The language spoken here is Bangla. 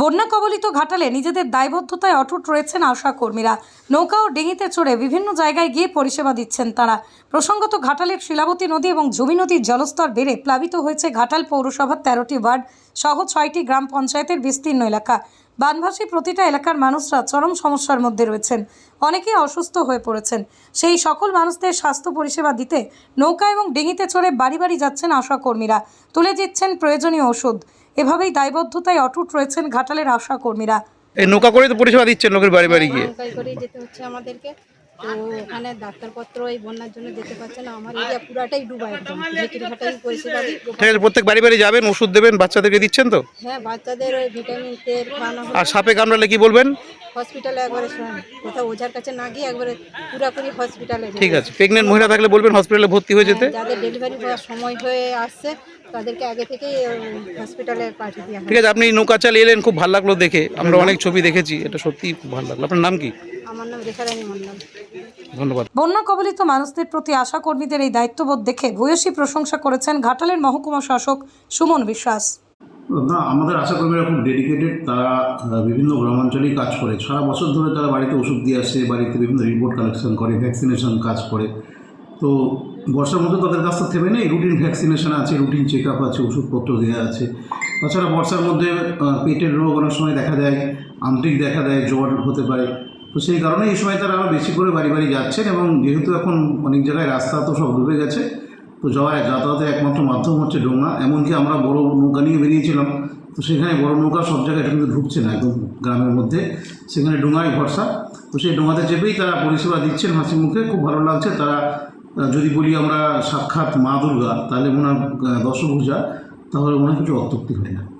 বন্যা কবলিত ঘাটালে নিজেদের দায়বদ্ধতায় অটুট রয়েছেন আশা কর্মীরা নৌকা ও ডিঙিতে চড়ে বিভিন্ন জায়গায় গিয়ে পরিষেবা দিচ্ছেন তারা। প্রসঙ্গত ঘাটালের শিলাবতী নদী এবং জমি নদীর জলস্তর বেড়ে প্লাবিত হয়েছে ঘাটাল পৌরসভার তেরোটি ওয়ার্ড সহ ছয়টি গ্রাম পঞ্চায়েতের বিস্তীর্ণ এলাকা। বানভাসী প্রতিটা এলাকার মানুষরা চরম সমস্যার মধ্যে রয়েছেন। অনেকেই অসুস্থ হয়ে পড়েছেন। সেই সকল মানুষদের স্বাস্থ্য পরিষেবা দিতে নৌকা এবং ডিঙিতে চড়ে বাড়ি বাড়ি যাচ্ছেন আশা কর্মীরা তুলে দিচ্ছেন প্রয়োজনীয় ওষুধ। এভাবেই দায়বদ্ধতায় অটুট রয়েছেন ঘাটালের আশা কর্মীরা। এই নৌকা করে তো পরিষেবা দিচ্ছেন লোকের বাড়ি বাড়ি গিয়ে? নৌকায় করে যেতে হচ্ছে আমাদেরকে। তো ওখানে ডাক্তারপত্র এই বন্যার জন্য যেতে পারছে না। আমার এরিয়া পুরাটাই ডুবা একদম। ঝিকিরঘাটাই পরিষেবা দিই। ঠিক আছে প্রত্যেক বাড়ি বাড়ি যাবেন ওষুধ দেবেন বাচ্চাদেরকে দিচ্ছেন তো? হ্যাঁ বাচ্চাদের ওই ভিটামিন তেল খাওয়ানো আর সাপে কামড়ালে কি বলবেন? হসপিটালে একবারে কোথাও ওঝার কাছে না গিয়ে একবারে পুরাপুরি হসপিটালে ঠিক আছে প্রেগনেন্ট মহিলা থাকলে বলবেন হসপিটালে ভর্তি হয়ে যেতে? হ্যাঁ, যাদের ডেলিভারি সময় হয়ে আসছে তাদেরকে আগে থেকেই হসপিটালে পাঠিয়ে দেওয়া ঠিক আছে আপনি নৌকা চালিয়ে এলেন খুব ভালো লাগল দেখে। আমরা অনেক ছবি দেখেছি এটা সত্যিই খুব ভালো লাগল। আপনার নাম কি? আমার নাম রেখারানী মন্ডল ধন্যবাদ। বন্যা কবলিত মানুষদের প্রতি আশা কর্মীদের এই দায়িত্ববোধ দেখে ভূয়সী প্রশংসা করেছেন ঘাটালের মহকুমা শাসক সুমন বিশ্বাস। না, আমাদের আশাকর্মীরা খুব ডেডিকেটেড তারা বিভিন্ন গ্রামাঞ্চলেই কাজ করে। সারা বছর ধরে তারা বাড়িতে ওষুধ দিয়ে আসে, বাড়িতে বিভিন্ন রিপোর্ট কালেকশন করে ভ্যাকসিনেশন কাজ করে। তো বর্ষার মধ্যে তাদের থেকে থেমে নেই রুটিন ভ্যাকসিনেশন আছে রুটিন চেক আপ আছে, ওষুধপত্র দেওয়া আছে। তাছাড়া বর্ষার মধ্যে পেটের রোগ অনেক সময় দেখা দেয় আন্তরিক দেখা দেয়, জ্বর হতে পারে। তো সেই কারণে এই সময় তারা আরও বেশি করে বাড়ি বাড়ি যাচ্ছেন এবং যেহেতু এখন অনেক জায়গায় রাস্তা তো সব ডুবে গেছে তো যাওয়ায় যাতায়াতের একমাত্র মাধ্যম হচ্ছে ডোঙা। এমনকি আমরা বড় নৌকা নিয়ে বেরিয়েছিলাম। তো সেখানে বড় নৌকা সব জায়গায় কিন্তু ঢুকছে না একদম গ্রামের মধ্যে। সেখানে ডোঙায় ভরসা। তো সেই ডোঙাতে চেপেই তারা পরিষেবা দিচ্ছেন হাসি মুখে। খুব ভালো লাগছে। তারা যদি বলি আমরা সাক্ষাৎ মা দুর্গা, তাহলে ওনার দশভূজা, তাহলে ওনার কিছু অত্যুক্তি হয় না।